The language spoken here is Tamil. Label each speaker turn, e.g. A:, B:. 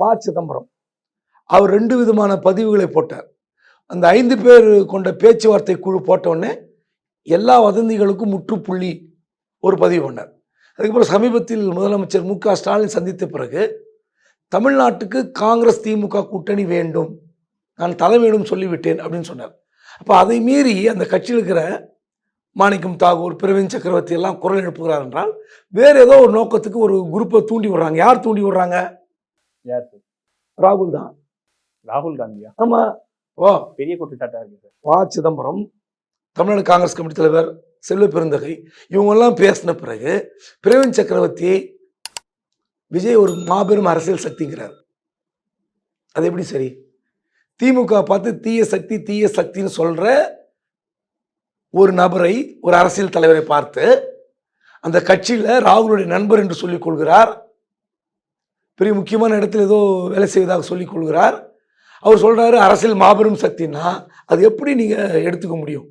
A: ப சிதம்பரம். அவர் ரெண்டு விதமான பதிவுகளை போட்டார். அந்த ஐந்து பேர் கொண்ட பேச்சுவார்த்தை குழு போட்டவுடனே எல்லா வதந்திகளுக்கும் முற்றுப்புள்ளி ஒரு பதிவு பண்ணார். அதுக்கப்புறம் சமீபத்தில் முதலமைச்சர் மு க ஸ்டாலின் சந்தித்த பிறகு தமிழ்நாட்டுக்கு காங்கிரஸ் திமுக கூட்டணி வேண்டும் நான் தலைமையிடம் சொல்லிவிட்டேன் அப்படின்னு சொன்னார். அப்போ அதை மீறி அந்த கட்சியில் இருக்கிற மாணிக்கம் தாகூர் பிரவீன் சக்கரவர்த்தி எல்லாம் குரல் எழுப்புகிறார் என்றால் வேறு ஏதோ ஒரு நோக்கத்துக்கு ஒரு குரூப்பை தூண்டி விடுறாங்க. யார் தூண்டி விடுறாங்க?
B: யார் சார்?
A: ராகுல் தான்.
B: ராகுல் காந்தியா?
A: ஆமா. ஓ
B: பெரிய குற்றச்சாட்டா இருக்கு சார்.
A: ப சிதம்பரம் தமிழ்நாடு காங்கிரஸ் கமிட்டி தலைவர் செல்வ பெருந்தகை இவங்கெல்லாம் பேசின பிறகு பிரவீன் சக்கரவர்த்தி விஜய் ஒரு மாபெரும் அரசியல் சக்திங்கிறார். அது எப்படி சரி? திமுக பார்த்து தீய சக்தி தீய சக்தின்னு சொல்ற ஒரு நபரை ஒரு அரசியல் தலைவரை பார்த்து அந்த கட்சியில் ராகுலுடைய நண்பர் என்று சொல்லிக் கொள்கிறார். பெரிய முக்கியமான இடத்துல ஏதோ வேலை செய்வதாக சொல்லிக் கொள்கிறார். அவர் சொல்றாரு அரசியல் மாபெரும் சக்தின்னா அது எப்படி நீங்கள் எடுத்துக்க முடியும்?